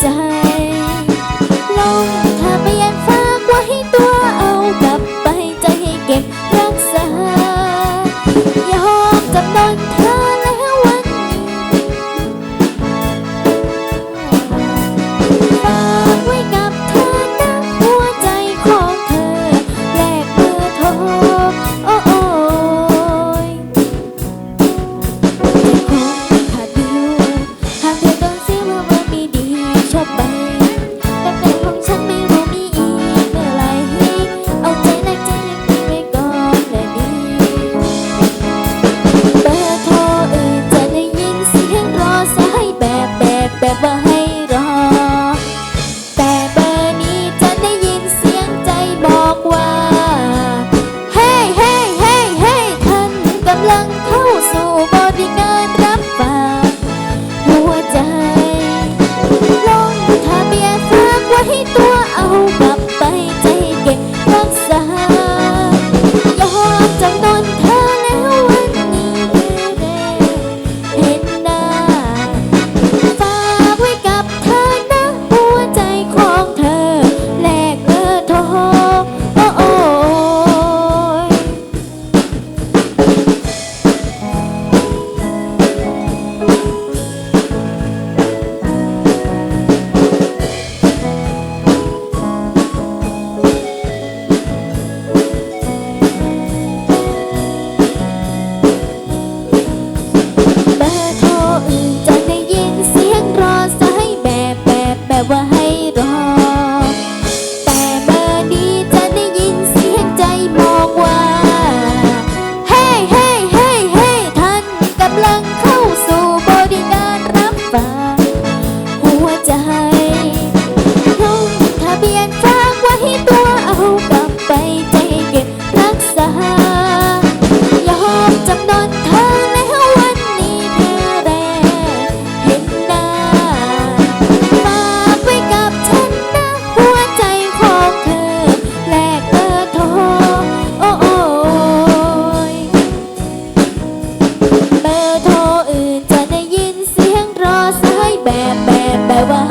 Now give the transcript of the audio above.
Jangan. เธอแล้วันนี้เธอแรเห็นหน้ฝากไว้กับฉันนะหัวใจของเธอแลกเบอร์โทรโอโอเบอร์โทรอื่นจะได้ยินเสียงรอสายแบบแบบแบบว่า